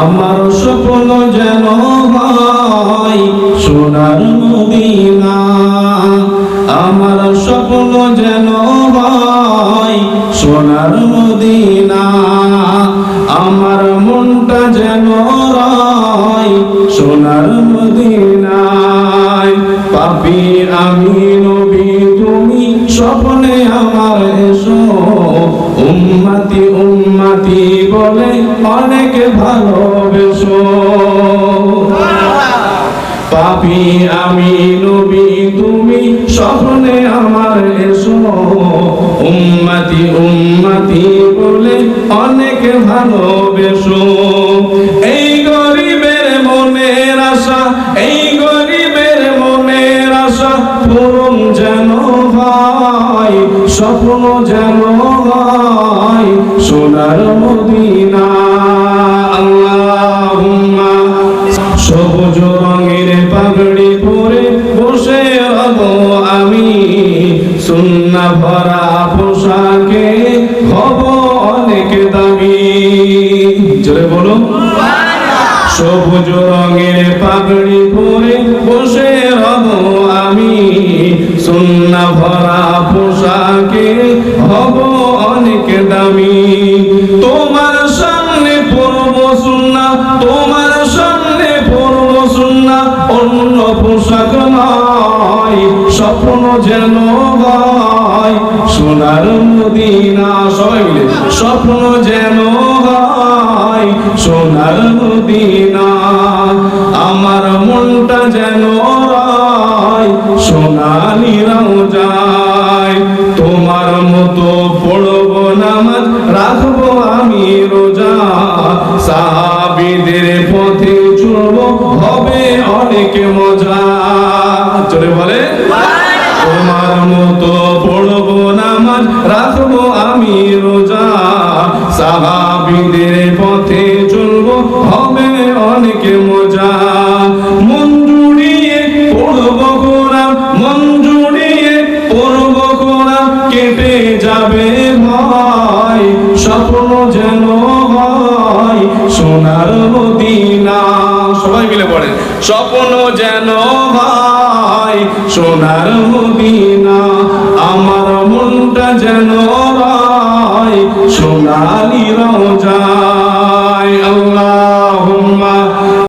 আমার স্বপ্ন যেন হয় সোনার মদিনা। আমার স্বপ্ন যেন হয় সোনার মদিনা। আমার মনটা যেন রয় সোনার মদিনায়। পাপি আমি নবী, তুমি স্বপ্নে আমার এসো। উম্মতি উম্মতি। অনেক ভালোবেসো। পাপি আমি নবী, তুমি স্বপ্নে আমার এসো। উম্মতি উম্মতি বলে অনেক ভালোবেসো। এই গরিবের মনের আশা, এই গরিবের মনের আশা পূরণ যেন হয়, স্বপ্ন যেন হয়, সোনার মদিনা আল্লাহুম্মা, সবুজ রঙের পাগড়ি পরে বসে রব আমি। সুন্না ভরা পোশাকে হব অনেক দামি। জোরে বলুন। সবুজ রঙের পাগড়ি পরে বসে রব আমি। সুন্না ভরা পোশাকে হব অনেক দামি। অন্য পোশাক নয়, স্বপ্ন যেন হয়। সোনার মদিনা, সবাই মিলে। স্বপ্ন যেন হয়, সোনার মদিনা। আমার মনটা যেন রয় সোনালিরাও যায়। তোমার মতো সাহাবিদের পথে চলব হবে অনেক মজা। চলে বলে, তোমার মতো পড়ব নামাজ রাখব আমি রোজা। সাহাবিদের পথে চলবো হবে অনেক মজা। কেটে যাবে ভয়। স্বপ্ন যেন মদিনা। সবাই মিলে পড়ে। স্বপ্ন যেন ভাই সোনার মদিনা। আমার মনটা যেন ভাই সোনালি রোজা।